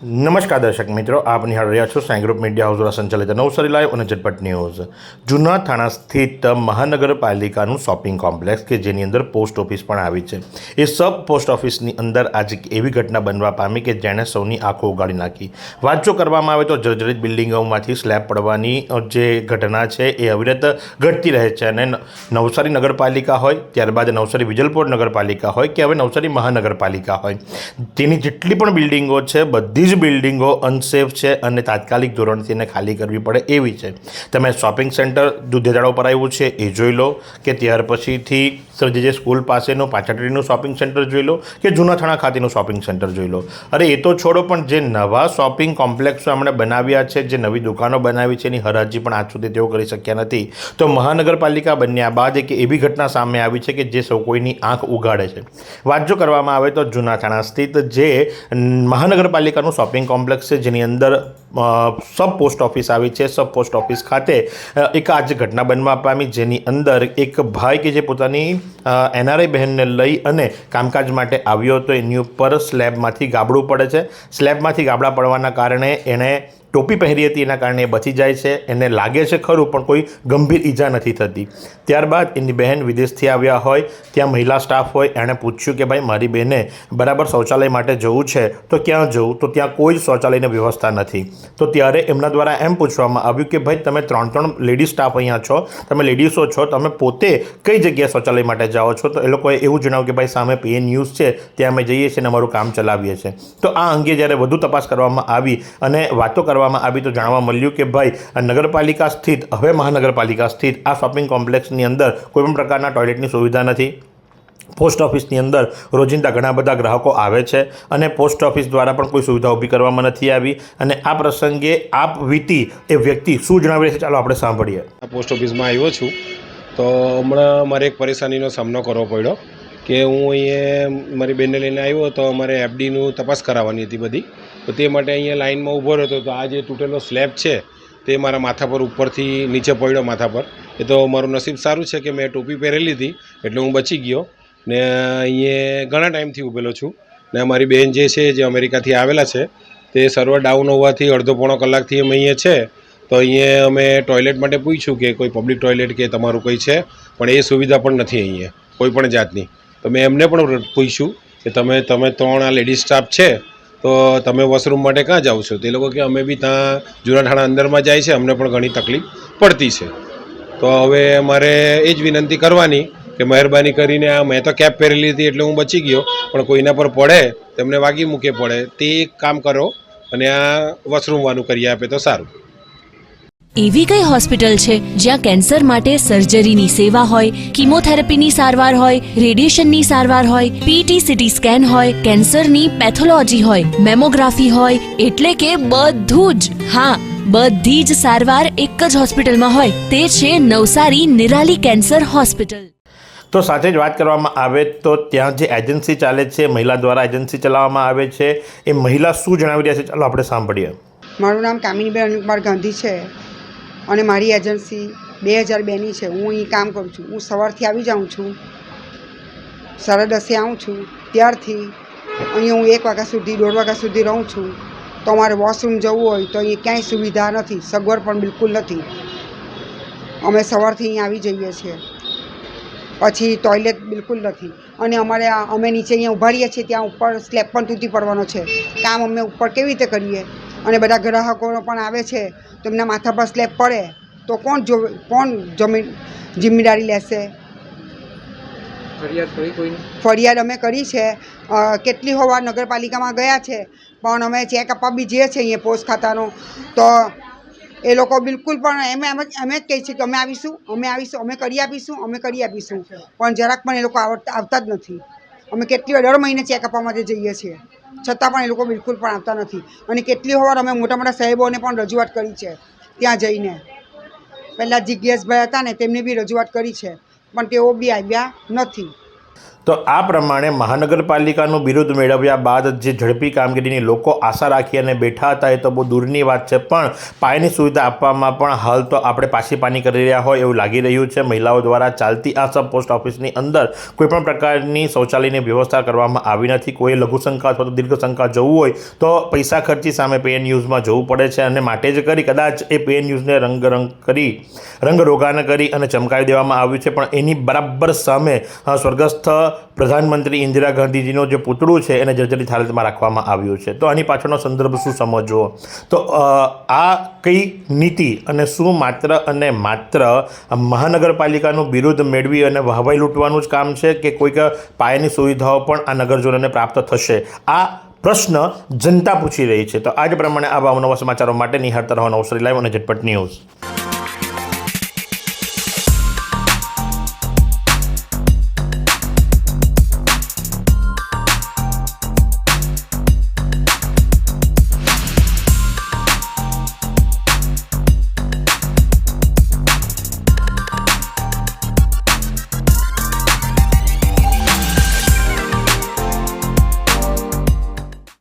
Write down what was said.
નમસ્કાર દર્શક મિત્રો, આપ નિહાળ રહ્યા છો સાંઈ ગ્રુપ મીડિયા હાઉસ દ્વારા સંચાલિત નવસારી લાઈવ અને ઝટપટ ન્યૂઝ. જૂના થાણા સ્થિત મહાનગરપાલિકાનું શોપિંગ કોમ્પ્લેક્સ કે જેની અંદર પોસ્ટ ઓફિસ પણ આવી છે. એ સબ પોસ્ટ ઓફિસની અંદર આજે એવી ઘટના બનવા પામી કે જેણે સૌની આંખો ઉગાડી નાખી. વાત જો કરવામાં આવે તો જર્જરિત બિલ્ડિંગોમાંથી સ્લેબ પડવાની જે ઘટના છે એ અવિરત ઘટતી રહે છે અને નવસારી નગરપાલિકા હોય, ત્યારબાદ નવસારી વિજલપોર નગરપાલિકા હોય કે હવે નવસારી મહાનગરપાલિકા હોય. તેની જેટલી પણ બિલ્ડિંગો છે, બધી જ બિલ્ડિંગો અનસેફ છે અને તાત્કાલિક ધોરણથી એને ખાલી કરવી પડે એવી છે. તમે શોપિંગ સેન્ટર દુધેજાળો પર આવ્યું છે એ જોઈ લો કે ત્યાર પછીથી જે જે સ્કૂલ પાસેનું પાછાટડીનું શોપિંગ સેન્ટર જોઈ લો કે જૂના થાણા ખાતેનું શોપિંગ સેન્ટર જોઈ લો. અરે, એ તો છોડો, પણ જે નવા શોપિંગ કોમ્પ્લેક્સો એમણે બનાવ્યા છે, જે નવી દુકાનો બનાવી છે, એની હરાજી પણ આજ સુધી તેઓ કરી શક્યા નથી. તો મહાનગરપાલિકા બન્યા બાદ એક એવી ઘટના સામે આવી છે કે જે સૌ કોઈની આંખ ઉગાડે છે. વાત જો કરવામાં આવે તો જૂના થાણા સ્થિત જે મહાનગરપાલિકાનું શોપિંગ કોમ્પ્લેક્સ છે જેની અંદર સબ પોસ્ટ ઓફિસ આવી છે. સબ પોસ્ટ ઓફિસ ખાતે એક આજ ઘટના બનવા પામી જેની અંદર એક ભાઈ કે જે પોતાની એનઆરઆઈ બહેનને લઈ અને કામકાજ માટે આવ્યો હતો. એની ઉપર સ્લેબમાંથી ગાબડું પડે છે. સ્લેબમાંથી ગાબડા પડવાના કારણે એણે ટોપી પહેરી હતી. એના કારણે એ બચી જાય છે. એને લાગે છે ખરું, પણ કોઈ ગંભીર ઈજા નથી થતી. ત્યારબાદ એની બહેન વિદેશથી આવ્યા હોય, ત્યાં મહિલા સ્ટાફ હોય, એણે પૂછ્યું કે ભાઈ, મારી બહેને બરાબર શૌચાલય માટે જવું છે, તો ક્યાં જવું? તો ત્યાં કોઈ જ શૌચાલયની વ્યવસ્થા નથી. તો ત્યારે એમના દ્વારા એમ પૂછવામાં આવ્યું કે, ભાઈ, તમે ત્રણ ત્રણ લેડીઝ સ્ટાફ અહીંયા છો. તમે લેડીઝો છો. તમે પોતે કઈ જગ્યાએ શૌચાલય માટે જાઓ છો? તો એ લોકોએ એવું જણાવ્યું કે, ભાઈ, સામે પીએન ન્યૂઝ છે. ત્યાં અમે જઈએ છીએ અને અમારું કામ ચલાવીએ છીએ. તો આ અંગે જ્યારે વધુ તપાસ કરવામાં આવી અને વાતો કરવામાં આવી તો જાણવા મળ્યું કે, ભાઈ નગરપાલિકા સ્થિત, હવે મહાનગરપાલિકા સ્થિત આ શોપિંગ કોમ્પ્લેક્સની અંદર કોઈપણ પ્રકારના ટોયલેટની સુવિધા નથી. પોસ્ટ ઓફિસની અંદર રોજિંદા ઘણા બધા ગ્રાહકો આવે છે અને પોસ્ટ ઓફિસ દ્વારા પણ કોઈ સુવિધા ઊભી કરવામાં નથી આવી અને આ પ્રસંગે આપ વીતી એ વ્યક્તિ શું જણાવી છે? ચાલો આપણે સાંભળીએ. પોસ્ટ ઓફિસમાં આવ્યો છું. તો હમણાં મારે એક પરેશાનીનો સામનો કરવો પડ્યો કે હું અહીંયા મારી બેનને લઈને આવ્યો તો અમારે એફડીનું તપાસ કરાવવાની હતી બધી. તો તે માટે અહીંયા લાઇનમાં ઊભો રહ્યો તો આ જે તૂટેલો સ્લેબ છે તે મારા માથા પર ઉપરથી નીચે પડ્યો માથા પર. એ તો મારું નસીબ સારું છે કે મેં ટોપી પહેરેલી હતી, એટલે હું બચી ગયો. ને અહીંયા ઘણા ટાઈમથી ઊભેલો છું. ને મારી બેન જે છે, જે અમેરિકાથી આવેલા છે, તે સર્વર ડાઉન હોવાથી અડધો પોણો કલાકથી અમે અહીંયા છે. તો અહીંયા અમે ટોયલેટ માટે પૂછ્યું કે કોઈ પબ્લિક ટોયલેટ કે તમારું કોઈ છે, પણ એ સુવિધા પણ નથી અહીંયા, કોઈ પણ જાતની. તો મેં એમને પણ પૂછ્યું કે તમે તમે ત્રણ આ લેડીઝ સ્ટાફ છે, તો તમે વોશરૂમ માટે ક્યાં જાઓ છો? તે લોકો કે અમે બી ત્યાં જુનાઠાણા અંદરમાં જાય છે, અમને પણ ઘણી તકલીફ પડતી છે. તો હવે મારે એ જ વિનંતી કરવાની કે મહેરબાની કરીને આ, મેં તો કેપ પહેરેલી હતી એટલે હું બચી ગયો. પણ કોઈના પર પડે, તેમને વાગી મૂકે પડે. તે કામ કરો અને આ વોશરૂમવાનું કરી આપે તો સારું. એવી કઈ હોસ્પિટલ છે જ્યાં કેન્સર માટે સર્જરીની સેવા હોય, કિમોથેરાપીની સારવાર હોય, રેડિયેશનની સારવાર હોય પીટી સીટી સ્કેન હોય, કેન્સરની પેથોલોજી હોય, મેમોગ્રાફી હોય, એટલે કે બધું જ. હા, બધી જ સારવાર એક જ હોસ્પિટલમાં હોય. તે છે નવસારી નિરાલી કેન્સર હોસ્પિટલ. તો સાથે જ વાત કરવામાં આવે તો ત્યાં જે એજન્સી ચાલે છે, મહિલા દ્વારા એજન્સી ચલાવવામાં આવે છે, એ મહિલા શું જણાવી રહ્યા છે? ચાલો આપણે સાંભળીએ. મારું નામ કામિનીબેન અનુકુમાર ગાંધી છે અને મારી એજન્સી બે હજાર બેની છે. હું અહીં કામ કરું છું. હું સવારથી આવી જાઉં છું. સાડા દસે આવું છું. ત્યારથી અહીં હું એક વાગ્યા સુધી, દોઢ વાગ્યા સુધી રહું છું. તો અમારે વોશરૂમ જવું હોય તો અહીં ક્યાંય સુવિધા નથી. સગવડ પણ બિલકુલ નથી. અમે સવારથી અહીં આવી જઈએ છીએ. પછી ટોયલેટ બિલકુલ નથી. અને અમારે અમે નીચે અહીંયા ઊભા રહીએ છીએ ત્યાં ઉપર સ્લેબ પણ તૂટી પડવાનો છે. કામ અમે ઉપર કેવી રીતે કરીએ? અને બધા ગ્રાહકો પણ આવે છે તો એમના માથા પર સ્લેબ પડે તો કોણ જો કોણ જમીન જિમ્મેદારી લેશે? ફરિયાદ અમે કરી છે. કેટલી હોવા નગરપાલિકામાં ગયા છે પણ અમે ચેક આપવા બી જઈએ છીએ અહીંયા પોસ્ટ ખાતાનો તો એ લોકો બિલકુલ પણ એમ એમ જ એમ જ કહે છે કે અમે આવીશું અમે આવીશું, અમે કરી આપીશું, અમે કરી આપીશું. પણ જરાક પણ એ લોકો આવડતા આવતા જ નથી. અમે કેટલી દર મહિને ચેક માટે જઈએ છીએ. છતાં પણ એ લોકો બિલકુલ પણ આવતા નથી. અને કેટલી વાર અમે મોટા મોટા સાહેબોને પણ રજૂઆત કરી છે ત્યાં જઈને. પહેલાં જિજ્ઞેશભાઈ હતા ને, તેમની બી રજૂઆત કરી છે. પણ તેઓ બી આવ્યા નથી. તો આ પ્રમાણે મહાનગરપાલિકાનું બિરુદ મેળવ્યા બાદ જે ઝડપી કામગીરીની લોકો આશા રાખી અને બેઠા હતા એ તો બહુ દૂરની વાત છે પણ પાયાની સુવિધા આપવામાં પણ હાલ તો આપણે પાછી પાની કરી રહ્યા હોય એવું લાગી રહ્યું છે. મહિલાઓ દ્વારા ચાલતી આ સબ પોસ્ટ ઓફિસની અંદર કોઈપણ પ્રકારની શૌચાલયની વ્યવસ્થા કરવામાં આવી નથી. કોઈ લઘુશંકા અથવા તો દીર્ઘશંકા જવું હોય તો પૈસા ખર્ચી સામે પેન ન્યૂઝમાં જવું પડે છે અને માટે જ કરી. કદાચ એ પેન ન્યૂઝને રંગરંગ કરી રંગરોગાન કરી અને ચમકાવી દેવામાં આવ્યું છે પણ એની બરાબર સામે અ, સ્વર્ગસ્થ પ્રધાનમંત્રી ઇન્દિરા ગાંધીજીનો જે પૂતળું છે એને જર્જરિત હાલતમાં રાખવામાં આવ્યું છે. તો આની પાછળનો સંદર્ભ શું સમજવો? તો આ કઈ નીતિ અને શું માત્ર અને માત્ર મહાનગરપાલિકાનું બિરુદ મેળવી અને વાહવાઈ લૂંટવાનું જ કામ છે કે કોઈક પાયાની સુવિધાઓ પણ આ નગરજનોને પ્રાપ્ત થશે? આ પ્રશ્ન જનતા પૂછી રહી છે. તો આજ પ્રમાણે આ ભાવનવા સમાચારો માટે નિહાળતા રહો નવસારી લાઈવ અને ઝટપટ ન્યૂઝ.